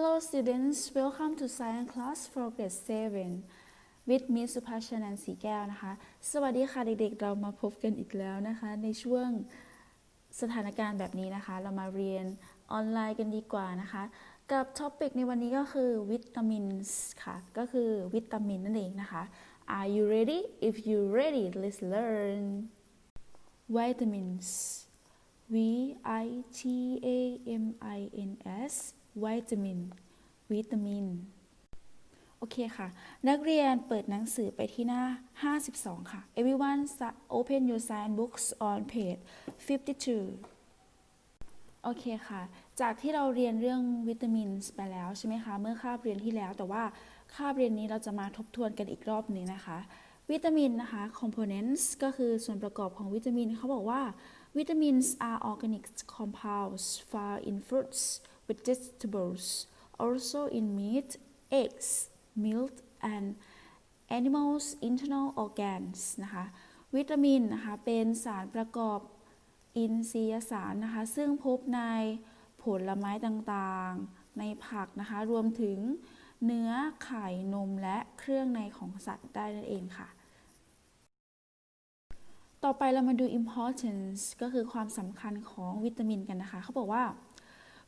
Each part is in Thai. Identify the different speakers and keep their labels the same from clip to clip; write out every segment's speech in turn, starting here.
Speaker 1: Hello students welcome to science class for grade 7 with Miss สุภาชนันสีแก้วนะคะ สวัสดีค่ะเด็กๆ เรามาพบกันอีกแล้วนะคะ ในช่วงสถานการณ์แบบนี้นะคะ เรามาเรียนออนไลน์กันดีกว่านะคะ กับท็อปิกในวันนี้ก็คือวิตามินค่ะ ก็คือวิตามินนั่นเองนะคะ Are you ready if you ready let's learn vitamins V I T A M I N S vitamin วิตามิน โอเคค่ะ นักเรียนเปิดหนังสือไปที่หน้า 52 ค่ะ Everyone open your science books on page 52โอเคค่ะ จากที่เราเรียนเรื่องวิตามินไปแล้วใช่ไหมคะ เมื่อคาบเรียนที่แล้ว แต่ว่าคาบเรียนนี้เราจะมาทบทวนกันอีกรอบหนึ่งนะคะ วิตามินนะคะ components ก็คือส่วนประกอบของวิตามิน เขาบอกว่า vitamins are organic compounds found in fruits vegetables also in meat eggs milk and animals internal organs นะคะวิตามินนะคะเป็นสารประกอบอินทรียสารนะคะซึ่งพบในผลไม้ต่างๆ ในผักนะคะรวมถึงเนื้อไข่นมและเครื่องในของสัตว์ได้นั่นเองค่ะ ต่อไปเรามาดู importance ก็คือความสำคัญของวิตามินกันนะคะ เขาบอกว่า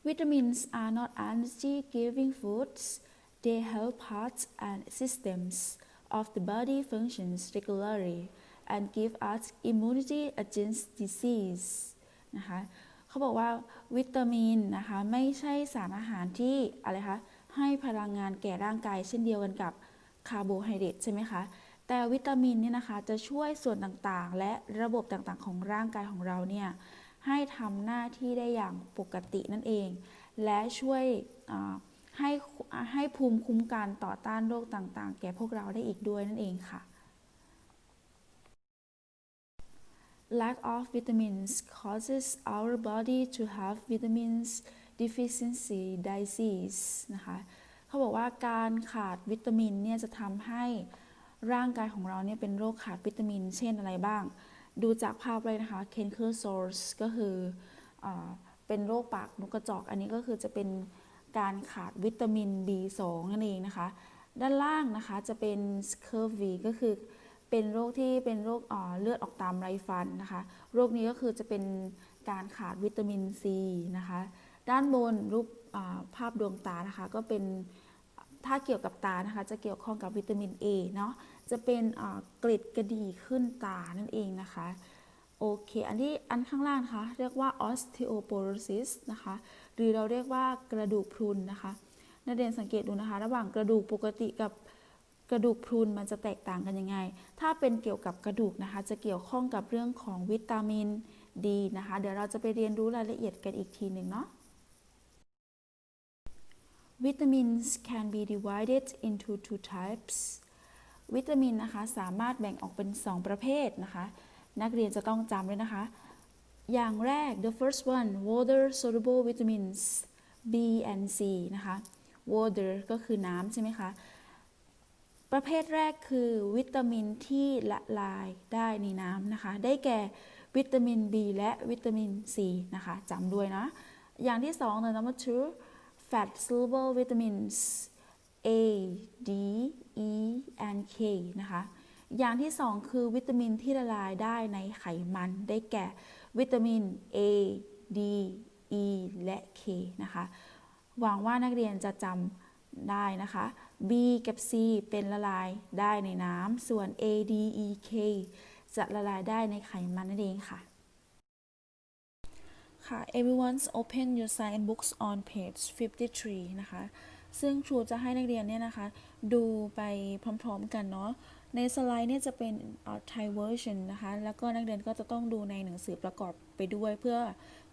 Speaker 1: vitamins are not energy giving foods they help parts and systems of the body functions regularly and give us immunity against disease นะคะเขาบอกว่าวิตามินนะคะไม่ใช่สารอาหารที่อะไรคะให้พลังงานแก่ร่างกายเช่นเดียวกันกับคาร์โบไฮเดรตใช่ไหมคะแต่วิตามินเนี่ยนะคะจะช่วยส่วนต่างๆ และระบบต่างๆ ของร่างกายของเราเนี่ย ให้ทำหน้าที่ได้อย่างปกตินั่นเอง และช่วยให้ให้ภูมิคุ้มกันต่อต้านโรคต่างๆ แก่พวกเราได้อีกด้วยนั่นเองค่ะ Lack of vitamins causes our body to have vitamins deficiency disease นะคะเขาบอกว่าการขาดวิตามินเนี่ยจะทำให้ร่างกายของเราเนี่ยเป็นโรคขาดวิตามิน เช่นอะไรบ้าง ดูจากภาพเลยนะคะ canker sores ก็คืออเป็นโรคปากนกกระจอก อันนี้ก็คือจะเป็นการขาดวิตามิน B2 นั่นเองนะคะ ด้านล่างนะคะจะเป็น scurvy ก็คือเป็นโรคที่เป็นโรคเลือดออกตามไรฟันนะคะ โรคนี้ก็คือจะเป็นการขาดวิตามิน C นะคะ ด้านบนรูปภาพดวงตานะคะ ก็เป็นถ้าเกี่ยวกับตานะคะ จะเกี่ยวข้องกับวิตามิน A เนาะ จะเป็นอ่ากริดกระดีขึ้นตานั่นเองนะคะโอเค อันที่อันข้างล่างนะคะเรียกว่า osteoporosis นะคะ หรือเราเรียกว่ากระดูกพรุนนะคะนักเรียนสังเกตดูนะคะ ระหว่างกระดูกปกติกับกระดูกพรุนมันจะแตกต่างกันยังไง ถ้าเป็นเกี่ยวกับกระดูกนะคะ จะเกี่ยวข้องกับเรื่องของวิตามินดีนะคะ เดี๋ยวเราจะไปเรียนรู้รายละเอียดกันอีกทีหนึ่งเนาะ Vitamins can be divided into two types วิตามินนะคะสามารถแบ่งออกเป็น 2 ประเภทนะคะ นักเรียนจะต้องจำด้วยนะคะ อย่างแรก the first one water soluble vitamins B and C นะคะ water ก็คือน้ำใช่ไหมคะ ประเภทแรกคือวิตามินที่ละลายได้ในน้ำนะคะ ได้แก่วิตามิน B และวิตามิน C นะคะจำด้วยนะ อย่างที่สอง the number two fat soluble vitamins A D E and K นะคะ อย่างที่สองคือวิตามินที่ละลายได้ในไขมันได้แก่ วิตามิน A D E และ K นะคะ หวังว่านักเรียนจะจำได้นะคะ B กับ C เป็นละลายได้ในน้ำ ส่วน A D E K จะละลายได้ในไขมันนั่นเองค่ะ ค่ะ everyone's open your science books on page 53 นะคะ ซึ่งครูจะให้นักเรียนเนี่ยนะคะ ดูไปพร้อมๆกันเนาะในสไลด์เนี่ยจะเป็น Thai version นะคะ แล้วก็นักเรียนก็จะต้องดูในหนังสือประกอบไปด้วยเพื่อ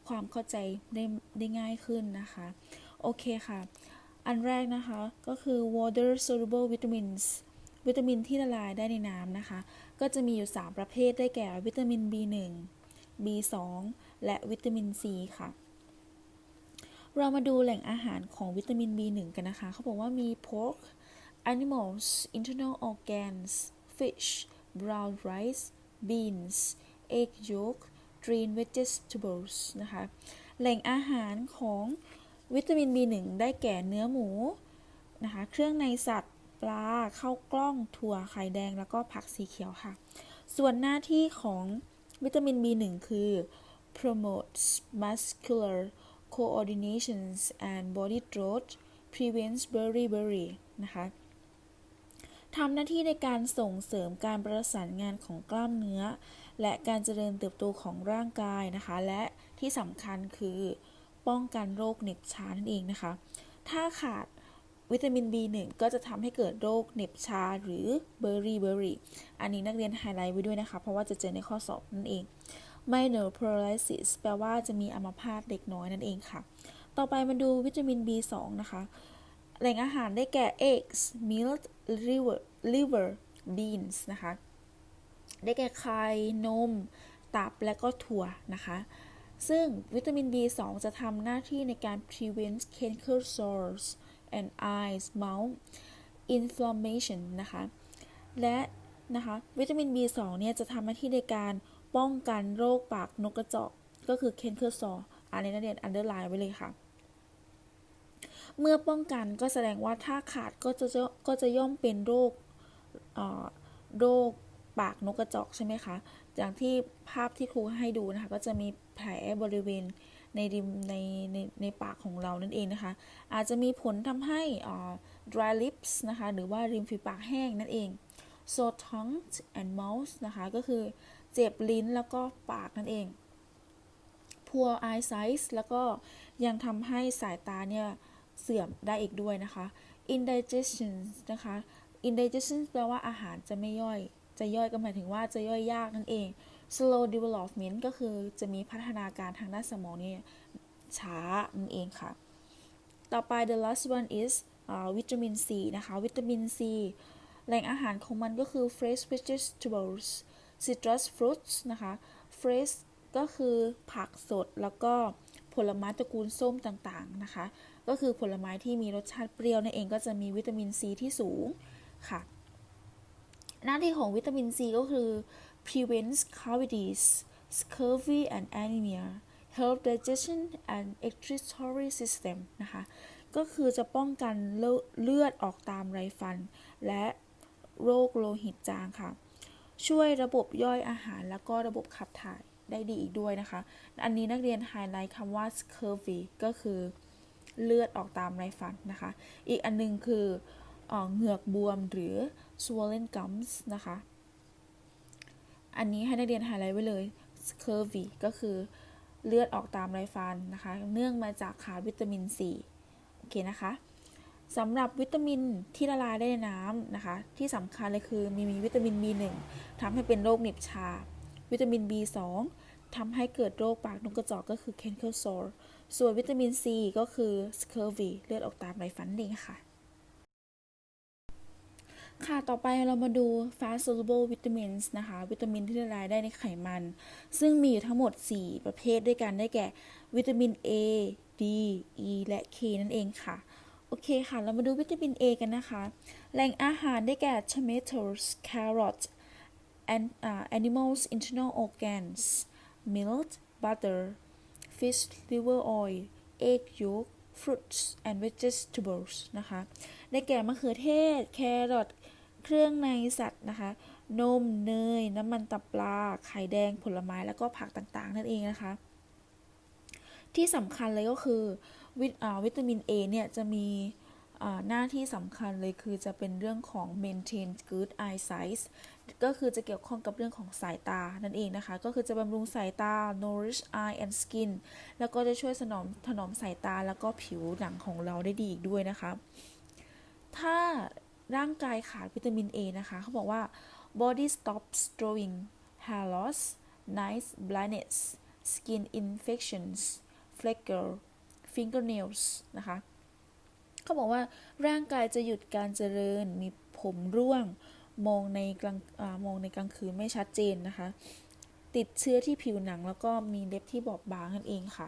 Speaker 1: ความเข้าใจได้ได้ง่ายขึ้นนะคะ โอเคค่ะ อันแรกนะคะก็คือ water soluble vitamins วิตามินที่ละลายได้ในน้ำนะคะ ก็จะมีอยู่ 3 ประเภทได้แก่วิตามิน B1 B2 และวิตามิน C ค่ะ เรามาดูแหล่งอาหารของวิตามิน B1 กันนะคะ เขาบอกว่ามี pork animals internal organs fish brown rice beans egg yolk green vegetables นะคะ แหล่งอาหารของวิตามิน B1 ได้แก่เนื้อหมูนะคะ เครื่องในสัตว์ ปลา ข้าวกล้อง ถั่ว ไข่แดง แล้วก็ผักสีเขียวค่ะ ส่วนหน้าที่ของวิตามิน B1 คือ promotes muscular coordinations and body growth prevents beriberi นะคะทำหน้าที่ในการส่งเสริมการประสานงานของกล้ามเนื้อ และการเจริญเติบโตของร่างกายนะคะ และที่สำคัญคือป้องกันโรคเหน็บชานั่นเองนะคะ ถ้าขาดวิตามิน B1 ก็จะทำให้เกิดโรคเหน็บชาหรือเบอร์รี่เบอร์รี่อันนี้นักเรียนไฮไลท์ไว้ด้วยนะคะ เพราะว่าจะเจอในข้อสอบนั่นเอง minor paralysis แปลว่าจะมีอัมพาตเล็กน้อยนั่นเองค่ะ ต่อไปมาดูวิตามิน B2 นะคะ แหล่งอาหารได้แก่ eggs milk liver liver beans นะคะ ได้แก่ไข่ นม ตับ และก็ถั่วนะคะ ซึ่งวิตามิน B2 จะทำหน้าที่ในการ prevent canker sores and eyes mouth inflammation นะคะ และนะคะ วิตามิน B2 เนี่ยจะทำหน้าที่ในการ ป้องกันโรคปากนกกระจอกก็คือ canker sore อันนี้นักเรียน underline ไว้เลยค่ะ เมื่อป้องกันก็แสดงว่าถ้าขาดก็จะก็จะย่อมเป็นโรคโรคปากนกกระจอกใช่ไหมคะ อย่างที่ภาพที่ครูให้ดูนะคะ ก็จะมีแผลบริเวณในริมในในในปากของเรานั่นเองนะคะ อาจจะมีผลทำให้ dry lips นะคะ หรือว่าริมฝีปากแห้งนั่นเอง so tongue and mouth นะคะ ก็คือ เจ็บลิ้นแล้วก็ปากนั่นเอง poor eyesight แล้วก็ยังทำให้สายตาเนี่ยเสื่อมได้อีกด้วยนะคะ indigestion นะคะ indigestion แปลว่าอาหารจะไม่ย่อย จะย่อยก็หมายถึงว่าจะย่อยยากนั่นเอง slow development ก็คือจะมีพัฒนาการทางด้านสมองเนี่ยช้านั่นเองค่ะ ต่อไป the last one is วิตามิน C นะคะ วิตามิน C แหล่งอาหารของมันก็คือ fresh vegetables citrus fruits นะคะ fresh ก็คือผักสดแล้วก็ผลไม้ตระกูลส้มต่างๆนะคะ ก็คือผลไม้ที่มีรสชาติเปรี้ยวนั่นเองก็จะมีวิตามินซีที่สูงค่ะ หน้าที่ของวิตามินซีก็คือ prevents cavities scurvy and anemia help digestion and excretory system นะคะ ก็คือจะป้องกันเลือดออกตามไรฟัน และโรคโลหิตจางค่ะ ช่วยระบบย่อยอาหารแล้วก็ระบบขับถ่ายได้ดีอีกด้วยนะคะ อันนี้นักเรียนไฮไลท์คำว่า scurvy ก็คือเลือดออกตามไรฟันนะคะ อีกอันนึงคือเหงือกบวมหรือ swollen gums นะคะ อันนี้ให้นักเรียนไฮไลท์ไว้เลย scurvy ก็คือเลือดออกตามไรฟันนะคะ เนื่องมาจากขาดวิตามิน C โอเคนะคะ สำหรับวิตามินที่ละลายได้ในน้ำนะคะ ที่สำคัญเลยคือมีมีวิตามิน B1 ทำให้เป็นโรคเหน็บชา วิตามิน B2 ทำให้เกิดโรคปากนกกระจอกก็คือ canker sore ส่วนวิตามิน C ก็คือ scurvy เลือดออกตามไรฟันเองค่ะ ค่ะต่อไปเรามาดู fast soluble vitamins นะคะ วิตามินที่ละลายได้ในไขมัน ซึ่งมีอยู่ทั้งหมด 4 ประเภทด้วยกันได้แก่ วิตามิน A D E และ K นั่นเองค่ะ โอเคค่ะ เรามาดูวิตามิน A กันนะคะ แหล่งอาหารได้แก่ tomatoes carrot and uh, animals internal organs milk butter fish liver oil egg yolk fruits and vegetables นะคะ ได้แก่มะเขือเทศ แครอท เครื่องในสัตว์นะคะ นม เนย น้ำมันตับปลา ไข่แดง ผลไม้ แล้วก็ผักต่างๆ นั่นเองนะคะ ที่สำคัญเลยก็คือ วิวิตามิน A เนี่ยจะมีหน้าที่สำคัญเลยคือจะเป็นเรื่องของ maintain good eyesight ก็คือจะเกี่ยวข้องกับเรื่องของสายตานั่นเองนะคะ ก็คือจะบำรุงสายตา nourish eye and skin แล้วก็จะช่วยสนอมถนอมสายตาแล้วก็ผิวหนังของเราได้ดีอีกด้วยนะคะ ถ้าร่างกายขาดวิตามิน A นะคะ เขาบอกว่า body stops drawing hair loss night blindness skin infections flaker fingernails นะคะ เขาบอกว่าร่างกายจะหยุดการเจริญ มีผมร่วง มองในกลางอมองในกลางคืนไม่ชัดเจนนะคะ ติดเชื้อที่ผิวหนังแล้วก็มีเล็บที่บอบบางนั่นเองค่ะ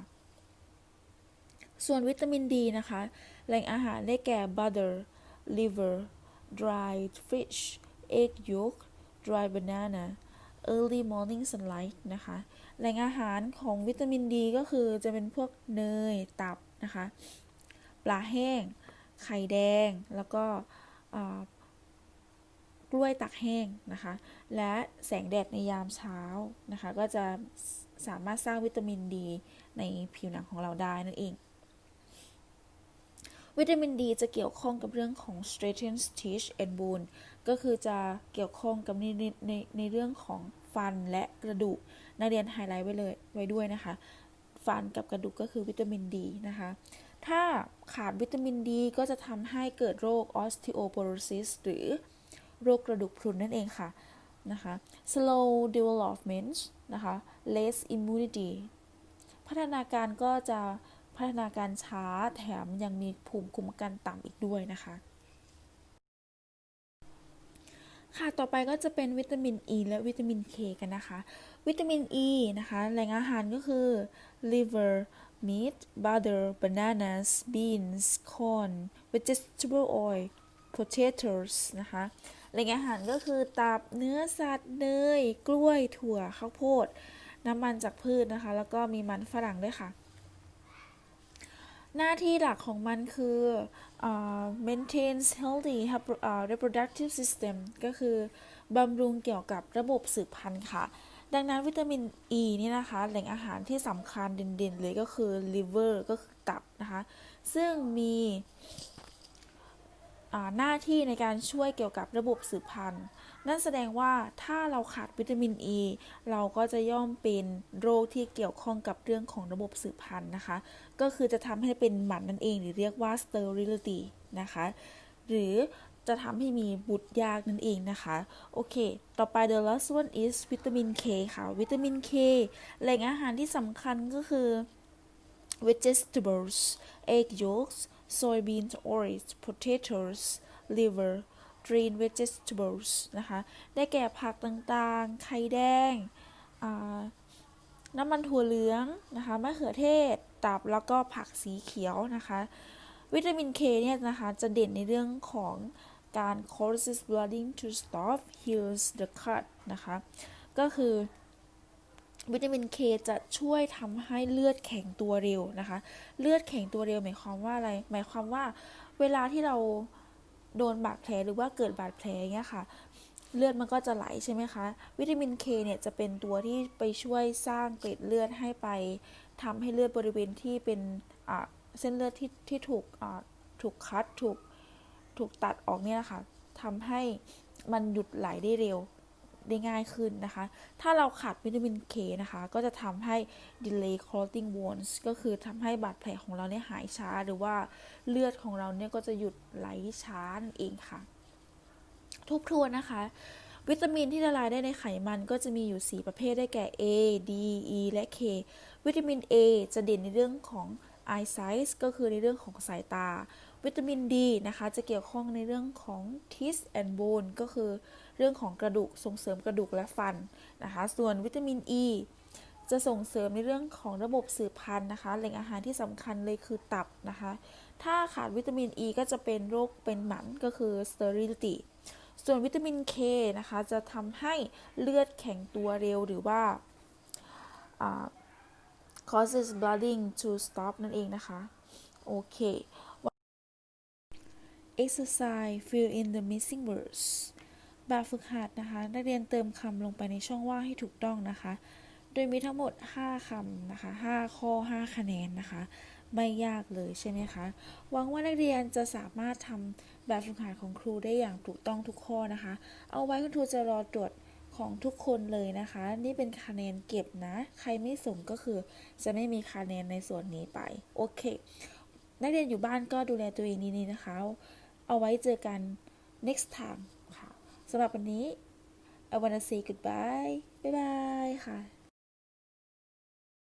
Speaker 1: ส่วนวิตามินดีนะคะ แหล่งอาหารได้แก่ butter liver dried fish egg yolk dry banana early morning sunlight นะคะ แหล่งอาหารของวิตามินดีก็คือจะเป็นพวกเนยตับนะคะ ปลาแห้ง ไข่แดง แล้วก็กล้วยตากแห้งนะคะ และแสงแดดในยามเช้านะคะ ก็จะสามารถสร้างวิตามินดีในผิวหนังของเราได้นั่นเอง วิตามินดีจะเกี่ยวข้องกับเรื่องของ straighten teeth and bone ก็คือจะเกี่ยวข้องกับในในในเรื่องของ ฟันและกระดูกนักเรียนไฮไลท์ไว้เลยไว้ด้วยนะคะ ฟันกับกระดูกก็คือวิตามินดีนะคะ ถ้าขาดวิตามินดีก็จะทำให้เกิดโรค osteoporosis หรือโรคกระดูกพรุนนั่นเองค่ะนะคะ slow development นะคะ less immunity พัฒนาการก็จะพัฒนาการช้าแถมยังมีภูมิคุ้มกันต่ำอีกด้วยนะคะ ค่ะต่อไปก็จะเป็นวิตามิน E และวิตามิน K กันนะคะ วิตามิน E นะคะแหล่งอาหารก็คือ liver meat butter bananas beans corn vegetable oil potatoes นะคะแหล่งอาหารก็คือตับเนื้อสัตว์เนยกล้วยถั่วข้าวโพด น้ำมันจากพืชนะคะ แล้วก็มีมันฝรั่งด้วยค่ะ หน้าที่หลักของมันคือเอ่อ maintains healthy reproductive system ก็คือบำรุงเกี่ยวกับระบบสืบพันธุ์ค่ะ ดังนั้นวิตามิน E นี่นะคะ แหล่งอาหารที่สำคัญเด่นๆ เลยก็คือ liver ก็คือตับนะคะ ซึ่งมีหน้าที่ในการช่วยเกี่ยวกับระบบสืบพันธุ์ นั่นแสดงว่าถ้าเราขาดวิตามิน E เราก็จะย่อมเป็นโรคที่เกี่ยวข้องกับเรื่องของระบบสืบพันธุ์นะคะ ก็คือจะทำให้เป็นหมันนั่นเองหรือเรียกว่า sterility นะคะ หรือจะทำให้มีบุตรยากนั่นเองนะคะ โอเค ต่อไป the last one is วิตามิน K ค่ะ วิตามิน K แหล่งอาหารที่สำคัญก็คือ vegetables egg yolks soybeans oils potatoes liver green vegetables นะคะ ได้แก่ผักต่างๆ ไข่แดง น้ำมันถั่วเหลืองนะคะมะเขือเทศ ตับ แล้วก็ผักสีเขียวนะคะ วิตามิน K เนี่ยนะคะ จะเด่นในเรื่องของการ causes blooding to stop heals the cut นะคะ ก็คือวิตามิน K จะช่วยทำให้เลือดแข็งตัวเร็วนะคะ เลือดแข็งตัวเร็วหมายความว่าอะไร หมายความว่าเวลาที่เรา โดนบาดแผลหรือว่าเกิดบาดแผลอย่างเงี้ยค่ะ เลือดมันก็จะไหลใช่ไหมคะ วิตามิน K เนี่ยจะเป็นตัวที่ไปช่วยสร้างเกล็ดเลือดให้ไปทำให้เลือดบริเวณที่เป็นเส้นเลือดที่ที่ถูกถูกคัดถูกถูกตัดออกเนี่ยนะคะทำให้มันหยุดไหลได้เร็ว ได้ง่ายขึ้นนะคะ ถ้าเราขาดวิตามิน K นะคะ ก็จะทำให้ delay clotting wounds ก็คือทำให้บาดแผลของเราเนี่ยหายช้า หรือว่าเลือดของเราเนี่ยก็จะหยุดไหลช้านั่นเองค่ะทบทวนนะคะ วิตามินที่ละลายได้ในไขมันก็จะมีอยู่ 4 ประเภทได้แก่ A D E และ K วิตามิน A จะเด่นในเรื่องของ eyesight ก็คือในเรื่องของสายตา วิตามิน D นะคะ จะเกี่ยวข้องในเรื่องของ teeth and bone ก็คือ เรื่องของกระดูกส่งเสริมกระดูกและฟันนะคะ ส่วนวิตามิน E จะส่งเสริมในเรื่องของระบบสืบพันธุ์นะคะ แหล่งอาหารที่สำคัญเลยคือตับนะคะ ถ้าขาดวิตามิน E ก็จะเป็นโรคเป็นหมันก็คือ sterility ส่วนวิตามิน K นะคะ จะทำให้เลือดแข็งตัวเร็วหรือว่าอ่า causes blooding to stop นั่นเองนะคะ โอเค exercise fill in the missing words แบบฝึกหัดนะคะ นักเรียนเติมคำลงไปในช่องว่างให้ถูกต้องนะคะ โดยมีทั้งหมด 5คำนะคะ 5 ข้อ 5 คะแนนนะคะ ไม่ยากเลยใช่ไหมคะ หวังว่านักเรียนจะสามารถทำแบบฝึกหัดของครูได้อย่างถูกต้องทุกข้อนะคะ เอาไว้คุณครูจะรอตรวจของทุกคนเลยนะคะ นี่เป็นคะแนนเก็บนะ ใครไม่ส่งก็คือจะไม่มีคะแนนในส่วนนี้ไปโอเค นักเรียนอยู่บ้านก็ดูแลตัวเองดีๆนะคะ เอาไว้เจอกัน next time สำหรับวันนี้ I wanna say goodbye บ๊ายบายค่ะ